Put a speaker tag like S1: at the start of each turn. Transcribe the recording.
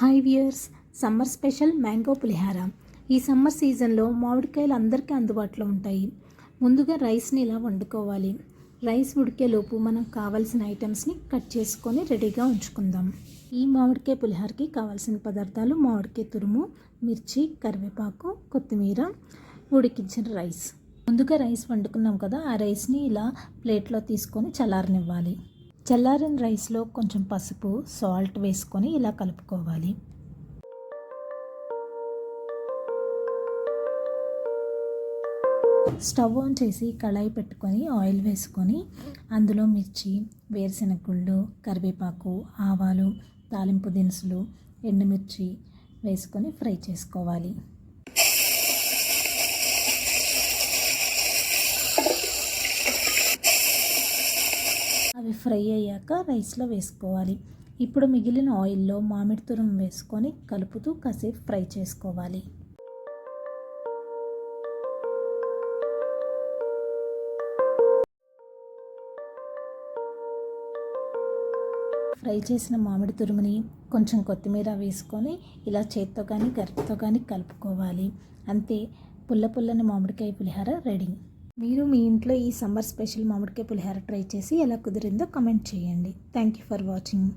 S1: Hi viewers summer special mango pulihora. ఈ summer సీజన్లో మామిడికాయలు అందరికీ అందుబాటులో ఉంటాయి. ముందుగా రైస్ని ఇలా వండుకోవాలి. రైస్ ఉడికేలోపు మనం కావాల్సిన ఐటమ్స్ని కట్ చేసుకొని రెడీగా ఉంచుకుందాం. ఈ మామిడికాయ పులిహారకి కావాల్సిన పదార్థాలు మామిడికాయ తురుము మిర్చి కరివేపాకు కొత్తిమీర ఉడికించిన రైస్. ముందుగా రైస్ వండుకున్నాం కదా ఆ రైస్ని ఇలా ప్లేట్లో తీసుకొని చల్లారనివ్వాలి. చల్లారిన రైస్లో కొంచెం పసుపు సాల్ట్ వేసుకొని ఇలా కలుపుకోవాలి. స్టవ్ ఆన్ చేసి కళాయి పెట్టుకొని ఆయిల్ వేసుకొని అందులో మిర్చి వేరుశెనగుళ్ళు కరివేపాకు ఆవాలు తాలింపు దినుసులు ఎండుమిర్చి వేసుకొని ఫ్రై చేసుకోవాలి. అవి ఫ్రై అయ్యాక రైస్లో వేసుకోవాలి. ఇప్పుడు మిగిలిన ఆయిల్లో మామిడి తురం వేసుకొని కలుపుతూ కాసేపు ఫ్రై చేసుకోవాలి. ఫ్రై చేసిన మామిడి తురుముని కొంచెం కొత్తిమీర వేసుకొని ఇలా చేత్తో కానీ గరిటతో కానీ కలుపుకోవాలి. అంతే పుల్ల పుల్లని మామిడికాయ పులిహార రెడీ. మీరు మీ ఇంట్లో ఈ సమ్మర్ స్పెషల్ మామిడికాయ పులిహేర ట్రై చేసి ఎలా కుదిరిందో కమెంట్ చేయండి. Thank you for watching